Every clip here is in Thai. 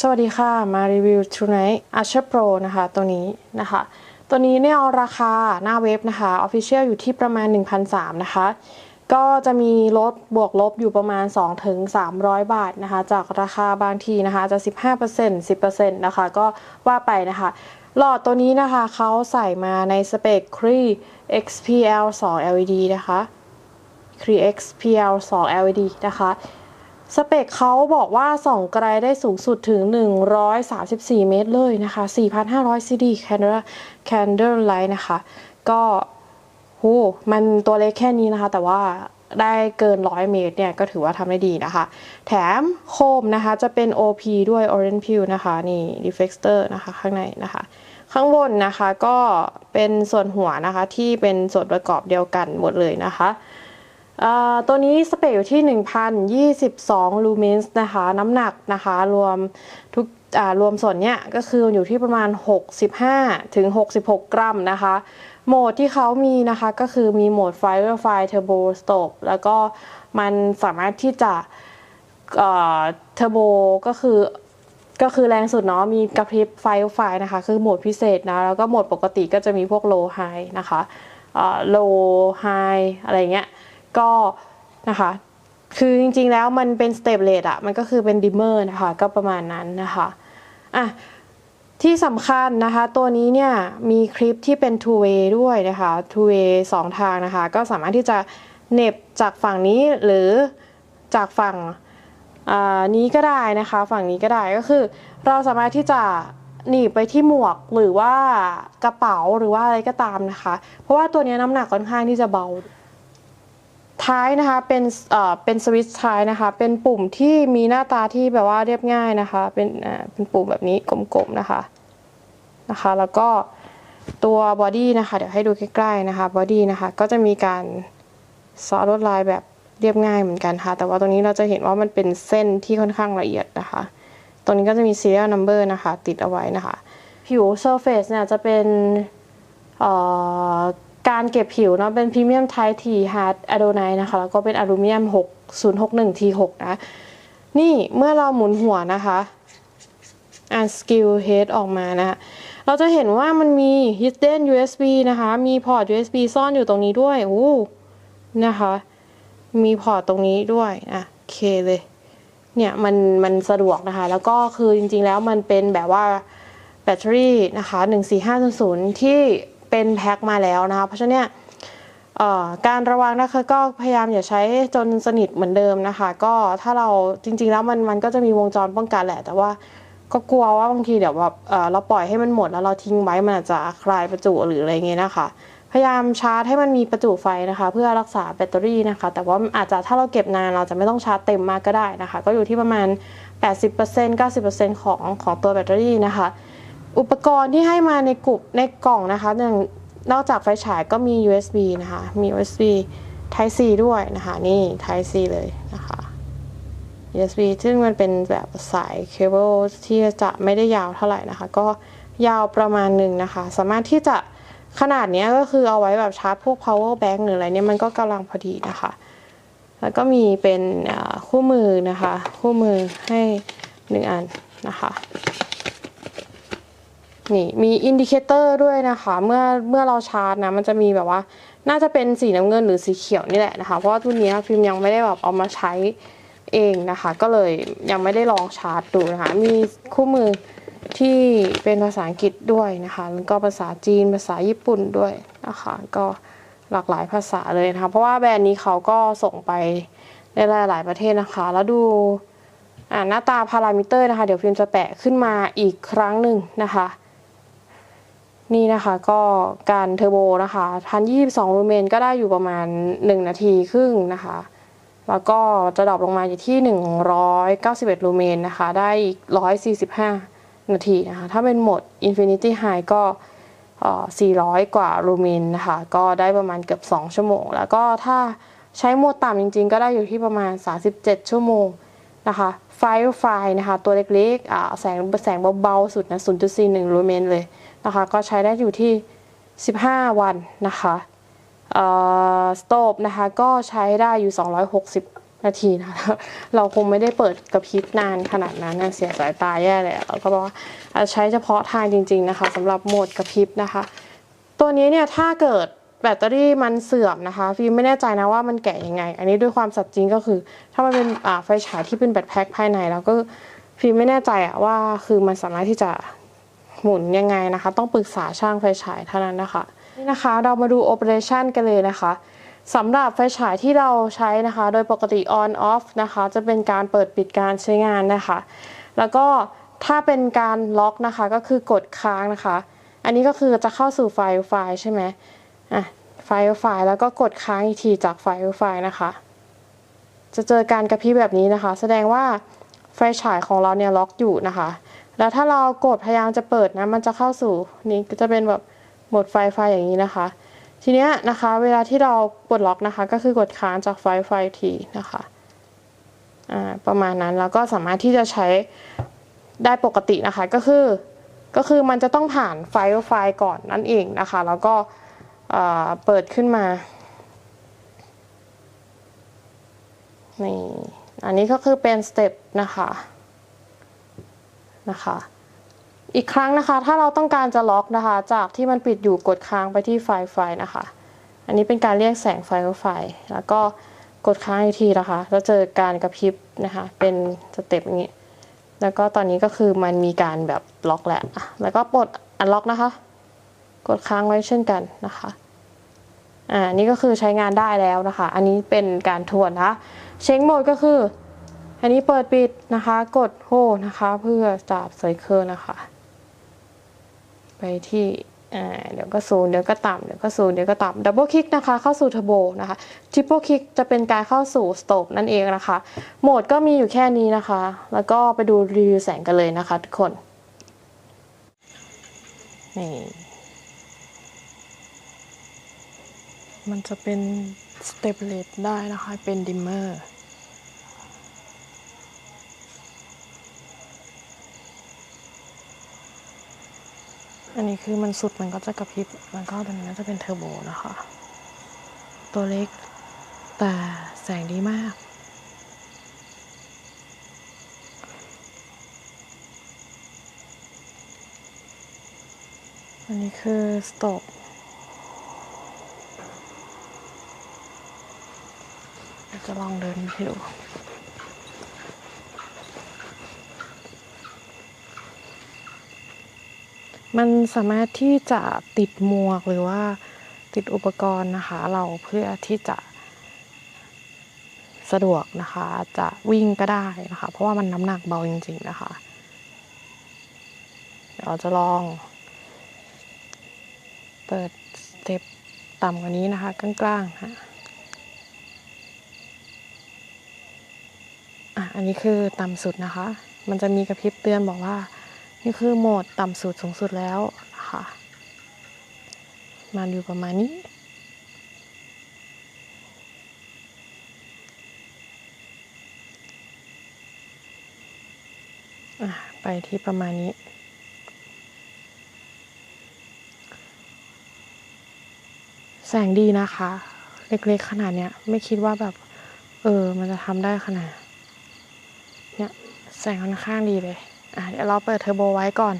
สวัสดีค่ะ มารีวิว Tonight Archer Pro นะคะ ตัวนี้นะคะ ตัวนี้เนี่ยราคาหน้าเว็บนะคะ Official อยู่ที่ประมาณ 1,300นะคะ ก็จะมีลดบวกลบอยู่ประมาณ 2-300ถึง300บาทนะคะ จากราคาบางทีนะคะ จะ 15% 10%นะคะ ก็ว่าไปนะคะ หลอดตัวนี้นะคะเขาใส่มาในสเปค Cree XPL 2 LED นะคะ Cree XPL 2 LED นะคะ สเปคเขาบอกว่าส่องไกลได้สูงสุดถึง 134 เมตรเลยนะคะ 4,500 CD Candle Candle Light นะคะ ก็โหมันตัวเล็กแค่นี้นะคะ แต่ว่าได้เกิน 100 เมตรเนี่ย ก็ถือว่าทำได้ดีนะคะ แถมโคมนะคะจะเป็น OP ด้วย Orange Peel นะคะ นี่ Reflector นะคะ ข้างในนะคะ ข้างบนนะคะก็เป็นส่วนหัวนะคะที่เป็นส่วนประกอบเดียวกันหมดเลยนะคะ ตัวนี้สเปคอยู่ที่ 1,022 ลูเมนส์นะคะ น้ำหนักนะคะ รวมทุกรวมส่วนเนี้ยก็คืออยู่ที่ประมาณ 65 ถึง 66 กรัมนะคะ โหมดที่เขามีนะคะก็คือมีโหมด Firefly Turbo Stop แล้วก็มันสามารถที่จะเอ่อเทอร์โบก็คือก็คือแรงสุดเนาะมีกระพริบไฟไฟนะคะ คือโหมดพิเศษนะ แล้วก็โหมดปกติก็จะมีพวก low high นะคะเอ่อ low high อะไรเงี้ย ก็นะคะ คือจริงๆแล้วมันเป็น step rate อะมันก็คือเป็น dimmer นะคะ ก็ประมาณนั้นนะคะอะที่สำคัญนะคะ ตัวนี้เนี่ยมีคลิปที่เป็น two way ด้วยนะคะ two way สองทางนะคะ ก็สามารถที่จะเน็บจากฝั่งนี้หรือจากฝั่งอ่านี้ก็ได้นะคะ ฝั่งนี้ก็ได้ก็คือ เราสามารถที่จะหนีบไปที่หมวกหรือว่ากระเป๋าหรือว่าอะไรก็ตามนะคะ เพราะว่าตัวนี้น้ำหนักค่อนข้างที่จะเบา ท้ายนะคะเป็นเอ่อเป็นสวิตช์ท้ายนะคะ เป็นปุ่มที่มีหน้าตาที่แบบว่าเรียบง่ายนะคะ เป็นอ่าเป็นปุ่มแบบนี้กลมๆนะคะนะคะ แล้วก็ตัวบอดี้นะคะเดี๋ยวให้ดูใกล้ๆนะคะบอดี้นะคะก็จะมีการซอลวดลายแบบเรียบง่ายเหมือนกันค่ะ แต่ว่าตรงนี้เราจะเห็นว่ามันเป็นเส้นที่ค่อนข้างละเอียดนะคะ ตรงนี้ก็จะมี serial number นะคะ ติดเอาไว้นะคะ ผิว surface เนี่ยจะเป็นเอ่อ การเก็บผิวเนาะเป็น premium type T hard adonite นะคะ แล้วก็เป็นอลูมิเนียม 6061 T6 นะ นี่เมื่อเราหมุนหัวนะคะอ่าน skill head ออกมานะคะเราจะเห็นว่ามันมี hidden USB นะคะ มีพอร์ต USB ซ่อนอยู่ตรงนี้ด้วย โอ้ นะคะ มีพอร์ตตรงนี้ด้วยอะโอเคเลย เนี่ยมันมันสะดวกนะคะ แล้วก็คือจริงๆแล้วมันเป็นแบบว่าแบตเตอรี่นะคะ 14500 ที่ เป็นแพ็คมาแล้วนะคะ เพราะฉะนั้นเนี่ยการระวังนะคะก็พยายามอย่าใช้จนสนิทเหมือนเดิมนะคะ ก็ถ้าเราจริง ๆ แล้วมันมันก็จะมีวงจรป้องกันแหละ แต่ว่าก็กลัวว่าบางทีเดี๋ยวแบบเราปล่อยให้มันหมดแล้วเราทิ้งไว้มันอาจจะคลายประจุหรืออะไรเงี้ยนะคะ พยายามชาร์จให้มันมีประจุไฟนะคะ เพื่อรักษาแบตเตอรี่นะคะ แต่ว่าอาจจะถ้าเราเก็บนานเราจะไม่ต้องชาร์จเต็มมากก็ได้นะคะ ก็อยู่ที่ประมาณ 80% 90%ของของตัวแบตเตอรี่นะคะ อุปกรณ์ที่ให้มาในกลุ่มในกล่องนะคะอย่างนอกจากไฟฉายก็มี USB นะคะ มี USB Type C ด้วยนะคะ นี่ Type C เลยนะคะ USB ซึ่งมันเป็นแบบสายเคเบิลที่จะไม่ได้ยาวเท่าไหร่นะคะ ก็ยาวประมาณหนึ่งนะคะ สามารถที่จะขนาดเนี้ยก็คือเอาไว้แบบชาร์จพวก power bank หรืออะไรเนี่ยมันก็กำลังพอดีนะคะ แล้วก็มีเป็นคู่มือนะคะ คู่มือให้หนึ่งอันนะคะ นี่มีอินดิเคเตอร์ด้วยนะคะ เมื่อเมื่อเราชาร์จนะมันจะมีแบบว่า น่าจะเป็นสีน้ำเงินหรือสีเขียวนี่แหละนะคะ เพราะว่าตัวนี้ยพิมพ์ยังไม่ได้แบบเอามาใช้เองนะคะ ก็เลยยังไม่ได้ลองชาร์จดูนะคะ มีคู่มือที่เป็นภาษาอังกฤษด้วยนะคะ แล้วก็ภาษาจีนภาษาญี่ปุ่นด้วยนะคะ ก็หลากหลายภาษาเลยนะคะ เพราะว่าแบรนด์นี้เขาก็ส่งไปในหลาย ๆ ประเทศนะคะ แล้วดูหน้าตาพารามิเตอร์นะคะ เดี๋ยวพิมพ์จะแปะขึ้นมาอีกครั้งหนึ่งนะคะ นี่นะคะก็การเทอร์โบนะคะพันยี่สองลูเมนก็ได้อยู่ประมาณ 1 นาทีครึ่งนะคะ แล้วก็จะดรอปลงมาอยู่ที่ 191 ลูเมนนะคะ ได้อีก 145 นาทีนะคะ ถ้าเป็นโหมด Infinity High ก็ 400 กว่าลูเมนนะคะ ก็ได้ประมาณเกือบ 2 ชั่วโมง แล้วก็ถ้าใช้โหมดต่ำจริง ๆ ก็ได้อยู่ที่ประมาณ 37 ชั่วโมงนะคะไฟไฟนะคะ ตัวเล็กๆแสงแสงเบาๆสุดนะ 0.41 ลูเมนเลย นะคะ ก็ใช้ได้อยู่ที่ 15 วันนะคะเอ่อสโตบนะคะก็ใช้ได้อยู่ 260 นาทีนะคะเราคงไม่ได้เปิดกระพริบนานขนาดนั้นเสียสายตาแย่เลยเราก็บอกว่าจะใช้เฉพาะทางจริง ๆนะคะสำหรับโหมดกระพริบนะคะ ตัวนี้เนี่ยถ้าเกิดแบตเตอรี่มันเสื่อมนะคะฟิล์มไม่แน่ใจนะว่ามันแกะยังไง อันนี้ด้วยความสัตย์จริงก็คือ ถ้ามันเป็นไฟฉายที่เป็นแบตแพ็คภายในแล้วก็ฟิล์มไม่แน่ใจอะว่าคือมันสามารถที่จะ หมุนยังไงนะคะ ต้องปรึกษาช่างไฟฉายเท่านั้นนะคะนี่นะคะเรามาดูโอเปอเรชันกันเลยนะคะสำหรับไฟฉายที่เราใช้นะคะ โดยปกติ on off นะคะ จะเป็นการเปิดปิดการใช้งานนะคะ แล้วก็ถ้าเป็นการล็อกนะคะ ก็คือกดค้างนะคะ อันนี้ก็คือจะเข้าสู่ไฟล์ไฟล์ใช่ไหมอะไฟล์ไฟล์แล้วก็กดค้างอีกทีจากไฟล์ไฟล์นะคะ จะเจอการกระพริบแบบนี้นะคะ แสดงว่าไฟฉายของเราเนี่ยล็อกอยู่นะคะ แล้วถ้าเรากดพยายามจะเปิดนะมันจะเข้าสู่นี่ก็จะเป็นแบบโหมดไฟไฟอย่างนี้นะคะ ทีเนี้ยนะคะ เวลาที่เราปลดล็อกนะคะ ก็คือกดค้างจากไฟไฟทีนะคะอ่าประมาณนั้นแล้วก็สามารถที่จะใช้ได้ปกตินะคะก็คือก็คือมันจะต้องผ่านไฟล์ไฟล์ก่อนนั่นเองนะคะ แล้วก็เปิดขึ้นมานี่อันนี้ก็คือเป็นสเต็ปนะคะ นะคะ อีกครั้งนะคะถ้าเราต้องการจะล็อกนะคะ จากที่มันปิดอยู่กดค้างไปที่ไฟล์ไฟล์นะคะ อันนี้เป็นการเรียกแสงไฟล์ไฟล์แล้วก็กดค้างอีกทีนะคะ แล้วเจอการกระพริบนะคะ เป็นสเต็ปอย่างนี้ แล้วก็ตอนนี้ก็คือมันมีการแบบล็อกแล้วอะแล้วก็ปลดอันล็อกนะคะ กดค้างไว้เช่นกันนะคะอ่านี่ก็คือใช้งานได้แล้วนะคะ อันนี้เป็นการทวนนะคะเช็คโหมดก็คือ อันนี้เปิดปิดนะคะ กดโฮนะคะ เพื่อจับไซเคิลนะคะ ไปที่เดี๋ยวก็ศูนย์เดี๋ยวก็ต่ำเดี๋ยวก็ศูนย์เดี๋ยวก็ต่ำดับเบิลคลิกนะคะ เข้าสู่เทอร์โบนะคะทริปเปิลคลิกจะเป็นการเข้าสู่สโต e นั่นเองนะคะ โหมดก็มีอยู่แค่นี้นะคะ แล้วก็ไปดูรีวิวแสงกันเลยนะคะทุกคนนี่มันจะเป็นสเตปเลตได้นะคะ เป็นดิมเมอร์ อันนี้คือมันสุดมันก็จะกระพริบแล้วก็ตรงนี้น่าจะเป็นเทอร์โบนะคะ ตัวเล็กแต่แสงดีมาก อันนี้คือสตกเดี๋ยวจะลองเดินให้ดู มันสามารถที่จะติดหมวกหรือว่าติดอุปกรณ์นะคะ เราเพื่อที่จะสะดวกนะคะ จะวิ่งก็ได้นะคะ เพราะว่ามันน้ำหนักเบาจริง ๆ นะคะ เดี๋ยวเราจะลอง เปิดสเต็ปต่ำกว่านี้นะคะกลางๆฮะอะอันนี้คือต่ำสุดนะคะ มันจะมีกระพริบเตือนบอกว่า นี่คือโหมดต่ำสุดสูงสุดแล้วนะคะมาอยู่ประมาณนี้ ไปที่ประมาณนี้ แสงดีนะคะ เล็กๆขนาดเนี้ย ไม่คิดว่าแบบ เออ มันจะทำได้ขนาด เนี่ยแสงค่อนข้างดีเลย เดี๋ยวเราเปิดเทอร์โบไว้ก่อน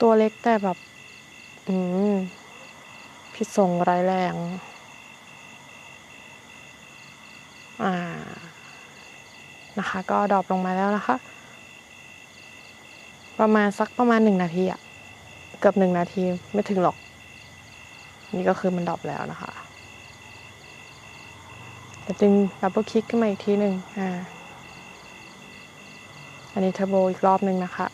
ตัวเล็กแต่แบบ อืม พิษสงร้ายแรง อ่า นะคะ ก็ดรอปลงมาแล้วนะคะ ประมาณสักประมาณหนึ่งนาทีอะเกือบหนึ่งนาทีไม่ถึงหรอก นี่ก็คือมันดรอปแล้วนะคะเดี๋ยวจึงดับเบิลคลิกขึ้นมาอีกทีหนึ่งอ่า อันนี้เทอร์โบอีกรอบหนึ่งนะคะ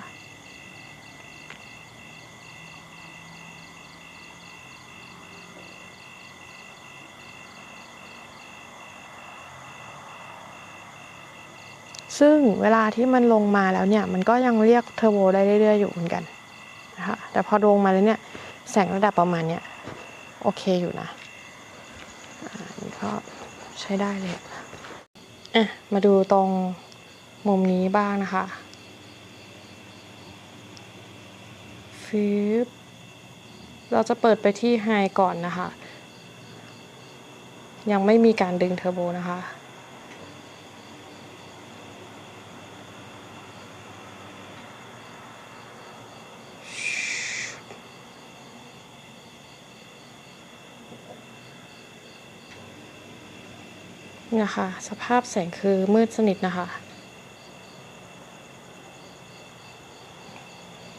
ซึ่งเวลาที่มันลงมาแล้วเนี่ย มันก็ยังเรียกเทอร์โบได้เรื่อยๆอยู่เหมือนกันนะคะแต่พอลงมาแล้วเนี่ย แสงระดับประมาณเนี้ย โอเคอยู่นะอันนี้ก็ใช้ได้เลยอะมาดูตรงมุมนี้บ้างนะคะฟิบเราจะเปิดไปที่ไฮก่อนนะคะ ยังไม่มีการดึงเทอร์โบนะคะ นี่ค่ะ สภาพแสงคือมืดสนิทนะคะ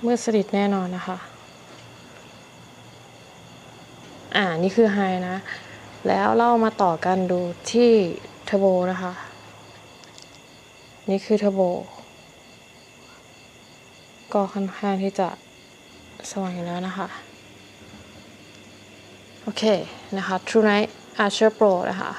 มืดสนิทแน่นอนนะคะ อ่า นี่คือไฮนะ แล้วเรามาต่อกันดูที่เทอร์โบนะคะ นี่คือเทอร์โบ ก็ค่อนข้างที่จะสว่างอยู่แล้วนะคะ โอเค นะคะ True Night Archer Pro นะคะ